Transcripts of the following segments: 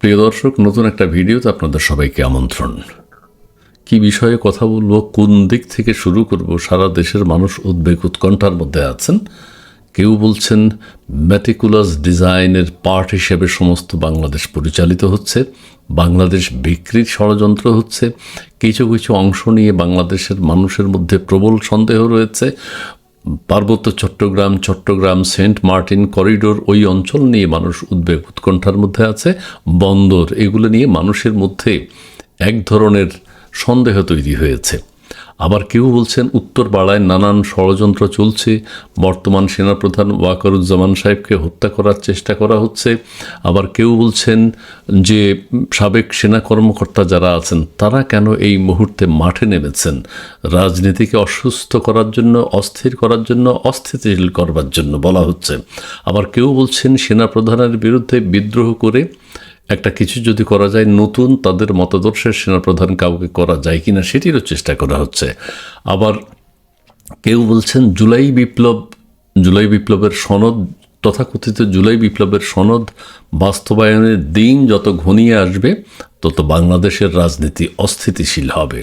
প্রিয় দর্শক, নতুন একটা ভিডিওতে আপনাদের সবাইকে আমন্ত্রণ। কি বিষয়ে কথা বলব, কোন দিক থেকে শুরু করব, সারা দেশের মানুষ উদ্বেগ উৎকণ্ঠার মধ্যে আছেন? কেউ বলছেন ম্যাটিকুলাস ডিজাইনের পার্ট হিসেবে সমস্ত বাংলাদেশ পরিচালিত হচ্ছে, বাংলাদেশ বিক্রির ষড়যন্ত্র হচ্ছে, কিছু কিছু অংশ নিয়ে বাংলাদেশের মানুষের মধ্যে প্রবল সন্দেহ রয়েছে পার্বত্য Chattogram Chattogram, Saint Martin corridor ওই অঞ্চল নিয়ে মানুষ উদ্বেগ উৎকণ্ঠার মধ্যে আছে। বন্দর, এগুলো নিয়ে মানুষের মধ্যে এক ধরনের সন্দেহ তৈরি হয়েছে। আবার কেউ বলছেন উত্তর পাড়ায় নানান ষড়যন্ত্র চলছে, বর্তমান সেনাপ্রধান ওয়াকারুজ্জামান সাহেবকে হত্যা করার চেষ্টা করা হচ্ছে, আবার কেউ বলছেন যে সাবেক সেনা কর্মকর্তা যারা আছেন, তারা কেন এই মুহূর্তে মাঠে নেমেছেন? রাজনীতিকে অসুস্থ করার জন্য, অস্থির করার জন্য, অস্থিতিশীল করবার জন্য বলা হচ্ছে। আবার কেউ বলছেন সেনাপ্রধানের বিরুদ্ধে বিদ্রোহ করে একটা কিছু যদি করা যায় নতুন, তাদের মতাদর্শের সেনাপ্রধান কাউকে করা যায় কিনা সেটিরও চেষ্টা করা হচ্ছে। আবার কেউ বলছেন, জুলাই বিপ্লব, জুলাই বিপ্লবের সনদ তথাকথিত জুলাই বিপ্লবের সনদ বাস্তবায়নের দিন যত ঘনিয়ে আসবে, তত বাংলাদেশের রাজনীতি অস্থিতিশীল হবে।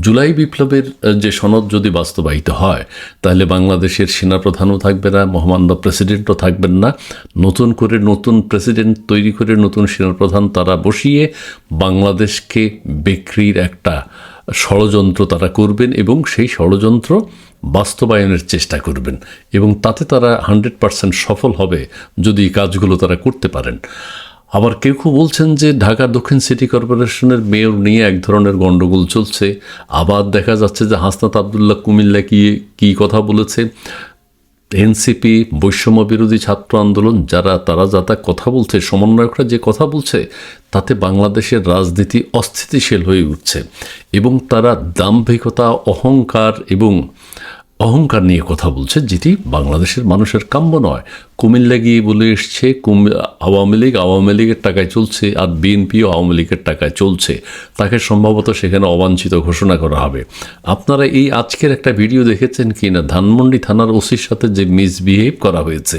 জুলাই বিপ্লবের যে সনদ যদি বাস্তবায়িত হয়, তাহলে বাংলাদেশের সেনাপ্রধানও থাকবে না, মহামান্য প্রেসিডেন্টও থাকবেন না। নতুন করে নতুন প্রেসিডেন্ট তৈরি করে নতুন সেনাপ্রধান তারা বসিয়ে বাংলাদেশকে বিক্রির একটা ষড়যন্ত্র তারা করবেন এবং সেই ষড়যন্ত্র বাস্তবায়নের চেষ্টা করবেন এবং তাতে তারা হান্ড্রেড পারসেন্ট সফল হবে যদি কাজগুলো তারা করতে পারেন। আবার কেউ কেউ বলছেন যে ঢাকা দক্ষিণ সিটি কর্পোরেশনের মেয়র নিয়ে এক ধরনের গণ্ডগোল চলছে। আবার দেখা যাচ্ছে যে হাসনাত আবদুল্লাহ কুমিল্লা কি, কী কথা বলেছে। এনসিপি বৈষম্য বিরোধী ছাত্র আন্দোলন, যারা, তারা যা তা কথা বলছে, সমন্বয়করা যে কথা বলছে, তাতে বাংলাদেশের রাজনীতি অস্থিতিশীল হয়ে উঠছে এবং তারা দাম্ভিকতা, অহংকার এবং অহংকার নিয়ে কথা বলছে, যেটি বাংলাদেশের মানুষের কাম্য নয়। কুমিল্লা গিয়ে বলে এসছে আওয়ামী লীগ আওয়ামী লীগের টাকায় চলছে আর বিএনপিও আওয়ামী লীগের টাকায় চলছে। তাকে সম্ভবত সেখানে অবাঞ্ছিত ঘোষণা করা হবে। আপনারা এই আজকের একটা ভিডিও দেখেছেন কি না ধানমন্ডি থানার ওসির সাথে যে মিসবিহেভ করা হয়েছে।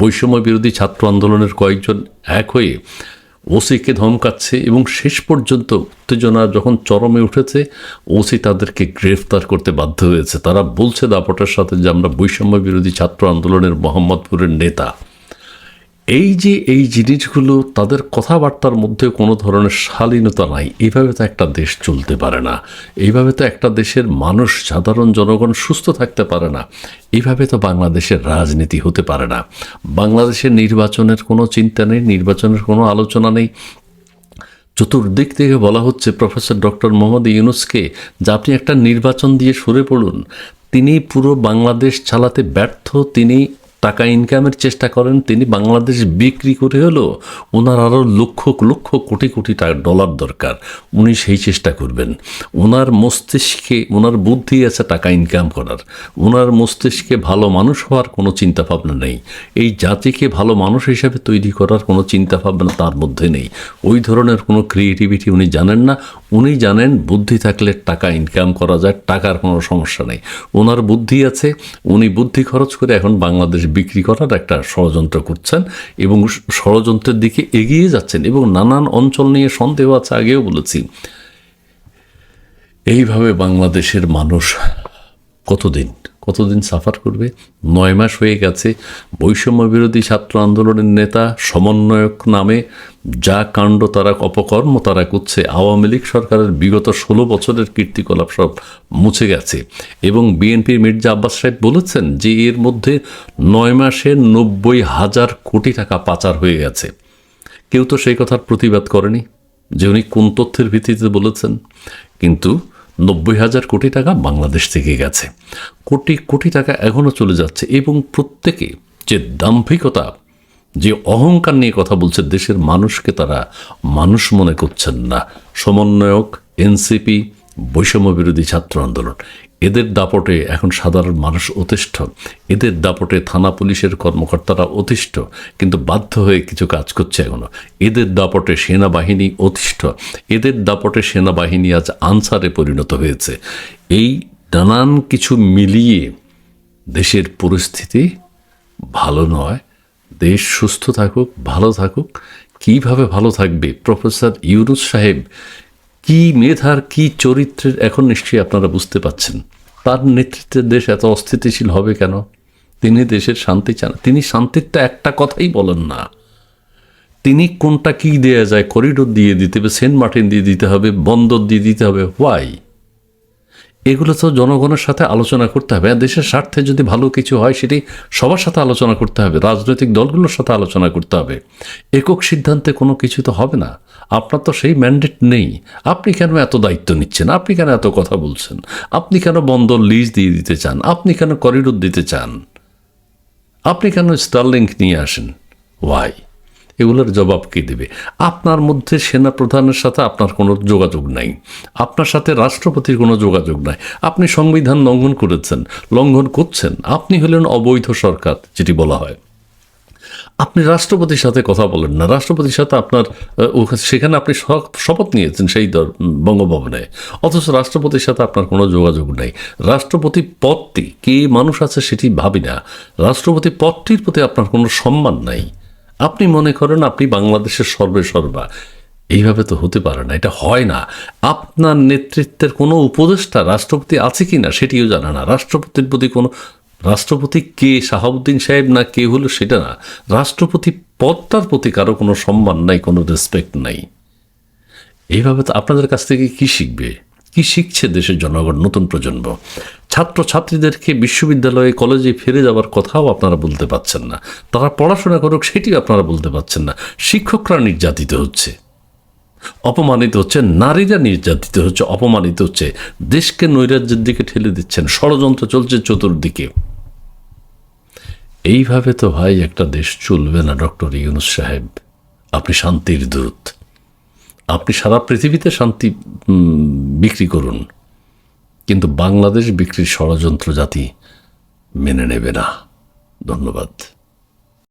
বৈষম্য বিরোধী ছাত্র আন্দোলনের কয়েকজন এক হয়ে ওসিকে ধমকাচ্ছে এবং শেষ পর্যন্ত উত্তেজনা যখন চরমে উঠেছে, ওসি তাদেরকে গ্রেফতার করতে বাধ্য হয়েছে। তারা বলছে দাপটের সাথে যে আমরা বৈষম্য বিরোধী ছাত্র আন্দোলনের মোহাম্মদপুরের নেতা। এই যে এই জিনিসগুলো তাদের কথাবার্তার মধ্যে কোনো ধরনের শালীনতা নাই এইভাবে তো একটা দেশ চলতে পারে না এইভাবে তো একটা দেশের মানুষ, সাধারণ জনগণ সুস্থ থাকতে পারে না এইভাবে তো বাংলাদেশের রাজনীতি হতে পারে না। বাংলাদেশের নির্বাচনের কোনো চিন্তা নেই, নির্বাচনের কোনো আলোচনা নেই। চতুর্দিক থেকে বলা হচ্ছে প্রফেসর ডক্টর মোহাম্মদ ইউনুসকে যে আপনি একটা নির্বাচন দিয়ে সরে পড়ুন, তিনি পুরো বাংলাদেশ চালাতে ব্যর্থ, তিনি টাকা ইনকামের চেষ্টা করেন, তিনি বাংলাদেশ বিক্রি করে হলো ওনার আরও লক্ষ লক্ষ কোটি কোটি টাকা ডলার দরকার। উনি সেই চেষ্টা করবেন। ওনার মস্তিষ্কে, ওনার বুদ্ধি আছে টাকা ইনকাম করার। ওনার মস্তিষ্কে ভালো মানুষ হওয়ার কোনো চিন্তা ভাবনা নেই। এই জাতিকে ভালো মানুষ হিসাবে তৈরি করার কোনো চিন্তা ভাবনা তার মধ্যে নেই। ওই ধরনের কোনো ক্রিয়েটিভিটি উনি জানেন না। উনি জানেন বুদ্ধি থাকলে টাকা ইনকাম করা যায়, টাকার কোনো সমস্যা নেই। ওনার বুদ্ধি আছে, উনি বুদ্ধি খরচ করে এখন বাংলাদেশ বিক্রি করার একটা ষড়যন্ত্র করছেন এবং ষড়যন্ত্রের দিকে এগিয়ে যাচ্ছেন এবং নানান অঞ্চল নিয়ে সন্দেহ আছে আগেও বলেছি। এইভাবে বাংলাদেশের মানুষ কতদিন কতদিন সাফার করবে? নয় মাস হয়ে গেছে। বৈষম্য বিরোধী ছাত্র আন্দোলনের নেতা, সমন্বয়ক নামে যা কাণ্ড তারা অপকর্ম তারা করছে, আওয়ামী লীগ সরকারের বিগত ষোলো বছরের কীর্তিকলাপ সব মুছে গেছে। এবং বিএনপির মির্জা আব্বাস সাহেব বলেছেন যে এর মধ্যে নয় মাসে নব্বই হাজার কোটি টাকা পাচার হয়ে গেছে। কেউ তো সেই কথার প্রতিবাদ করেনি যে উনি কোন তথ্যের ভিত্তিতে বলেছেন। কিন্তু নব্বই হাজার কোটি টাকা বাংলাদেশ থেকে গেছে। কোটি কোটি টাকা এখনও চলে যাচ্ছে এবং প্রত্যেকে যে দাম্ভিকতা, যে অহংকার নিয়ে কথা বলছে, দেশের মানুষকে তারা মানুষ মনে করছেন না। সমন্বয়ক, এনসিপি বৈষম্য বিরোধী ছাত্র আন্দোলন। এদের দাপটে এখন সাধারণ মানুষ অতিষ্ঠ। এদের দাপটে থানা পুলিশের কর্মকর্তারা অতিষ্ঠ, কিন্তু বাধ্য হয়ে কিছু কাজ করছে এখনও। এদের দাপটে সেনাবাহিনী অতিষ্ঠ। এদের দাপটে সেনাবাহিনী আজ আনসারে পরিণত হয়েছে। এই নানান কিছু মিলিয়ে দেশের পরিস্থিতি ভালো নয়। দেশ সুস্থ থাকুক, ভালো থাকুক। কীভাবে ভালো থাকবে? প্রফেসর ইউনুস সাহেব কি মেধার, কি চরিত্রের এখন নিশ্চয়ই আপনারা বুঝতে পাচ্ছেন? তার নেতৃত্বে দেশ এত অস্থিতিশীল হবে কেন? তিনি দেশের শান্তি চান। তিনি শান্তির তো একটা কথাই বলেন না। তিনি কোনটা কি দেয়া যায়, করিডোর দিয়ে দিতে হবে, সেন্ট মার্টিন দিয়ে দিতে হবে, বন্দর দিয়ে দিতে হবে, হোয়াই? এগুলো তো জনগণের সাথে আলোচনা করতে হবে। আর দেশের স্বার্থে যদি ভালো কিছু হয়, সেটি সবার সাথে আলোচনা করতে হবে, রাজনৈতিক দলগুলোর সাথে আলোচনা করতে হবে। একক সিদ্ধান্তে কোনো কিছু তো হবে না। আপনার তো সেই ম্যান্ডেট নেই। আপনি কেন এত দায়িত্ব নিচ্ছেন? আপনি কেন এত কথা বলছেন? আপনি কেন বন্দর লিজ দিয়ে দিতে চান? আপনি কেন করিডোর দিতে চান? আপনি কেন স্টারলিংক নিয়ে আসেন? ওয়াই এগুলোর জবাব কে দেবে? আপনার মধ্যে সেনা প্রধানের সাথে আপনার কোনো যোগাযোগ নাই। আপনার সাথে রাষ্ট্রপতির কোনো যোগাযোগ নাই। আপনি সংবিধান লঙ্ঘন করেছেন, লঙ্ঘন করছেন। আপনি হলেন অবৈধ সরকার, যেটি বলা হয়। আপনি রাষ্ট্রপতির সাথে কথা বলেন না। রাষ্ট্রপতির সাথে আপনার সেখানে আপনি শপথ নিয়েছেন সেই দর- বঙ্গভবনে। অথচ রাষ্ট্রপতির সাথে আপনার কোনো যোগাযোগ নেই। রাষ্ট্রপতি পদটি, কে মানুষ আছে সেটি ভাবি না। রাষ্ট্রপতি পদটির প্রতি আপনার কোনো সম্মান নাই। আপনি মনে করেন আপনি বাংলাদেশের সর্বে সর্বা। এইভাবে তো হতে পারে না, এটা হয় না। আপনার নেতৃত্বের কোনো উপদেষ্টা, রাষ্ট্রপতি আছে কি না সেটিও জানে না। রাষ্ট্রপতির প্রতি কোনো রাষ্ট্রপতি কে শাহাবুদ্দিন সাহেব না কে হলো সেটা না। রাষ্ট্রপতি পদটার প্রতি কারও কোনো সম্মান নাই, কোনো রেসপেক্ট নাই। এইভাবে তো আপনাদের কাছ থেকে কি শিখবে? কি শিখছে দেশের জনগণ, নতুন প্রজন্ম? ছাত্র ছাত্রীদেরকে বিশ্ববিদ্যালয়ে কলেজে ফিরে যাওয়ার কথাও আপনারা বলতে পাচ্ছেন না। তারা পড়াশোনা করুক, সেটিও আপনারা বলতে পাচ্ছেন না। শিক্ষকরা নির্যাতিত হচ্ছে। অপমানিত হচ্ছে, নারীরা নির্যাতিত হচ্ছে, অপমানিত হচ্ছে। দেশকে নৈরাজ্যের দিকে ঠেলে দিচ্ছেন, ষড়যন্ত্র চলছে চতুর্দিকে। এইভাবে তো ভাই একটা দেশ চলবে না, ডক্টর ইউনুস সাহেব। আপনি শান্তির দূত। আপনি সারা পৃথিবীতে শান্তি বিক্রি করুন। কিন্তু বাংলাদেশ বিক্রির ষড়যন্ত্র জাতি মেনে নেবে না। ধন্যবাদ।